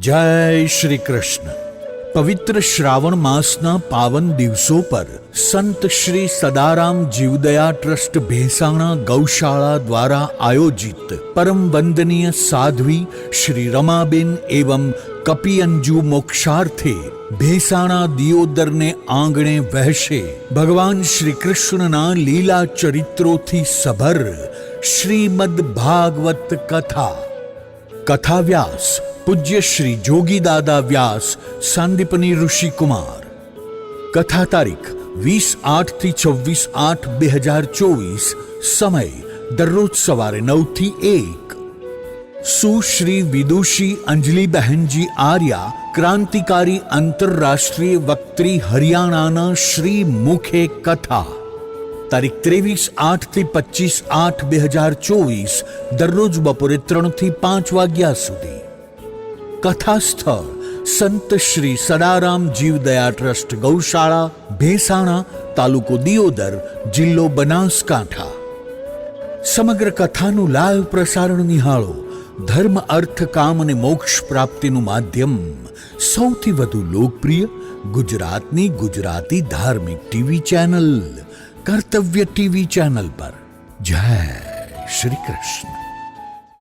જય શ્રી કૃષ્ણ. પવિત્ર શ્રાવણ માસના પાવન દિવસો પર સંત શ્રી સદારામ જીવદયા ટ્રસ્ટ ભેસાણા ગૌશાળા દ્વારા આયોજિત પરમ વંદનીય સાધ્વી શ્રી રમાબેન એવં કપિયંજુ મોક્ષાર્થે ભેસાણા દિયોદરને આંગણે વહેશે. ભગવાન શ્રી કૃષ્ણના લીલા ચરિત્રોથી સભર શ્રીમદ ભાગવત કથા. કથા વ્યાસ પૂજ્ય શ્રી જોગી દાદા વ્યાસ, સાંદીપની ઋષિકુમાર કથા તારીખ વીસ આઠથી છવ્વીસ આઠ બે હજાર ચોવીસ, સમય દરરોજ સવારે નવથી એક સુશ્રી વિદુષી અંજલિબહેનજી આર્યા, ક્રાંતિકારી આંતરરાષ્ટ્રીય વક્ત્રી હરિયાણાના શ્રી મુખે કથા. તારીખ ત્રેવીસ આઠથી પચીસ આઠ બે હજાર ચોવીસ, દરરોજ બપોરે ત્રણથી પાંચ વાગ્યા સુધી. કથા સ્થળ સંત શ્રી સદારામ જીવદયા ટ્રસ્ટ ગૌશાળા, ભેસાણા તાલુકો દિયોદર, જિલ્લો બનાસકાંઠા. સમગ્ર કથાનું લાઈવ પ્રસારણ નિહાળો. ધર્મ, અર્થ, કામ અને મોક્ષ પ્રાપ્તિનું માધ્યમ. સૌથી વધુ લોકપ્રિય ગુજરાતની ગુજરાતી ધાર્મિક TV channel, Kartavya TV channel પર. જય શ્રી કૃષ્ણ.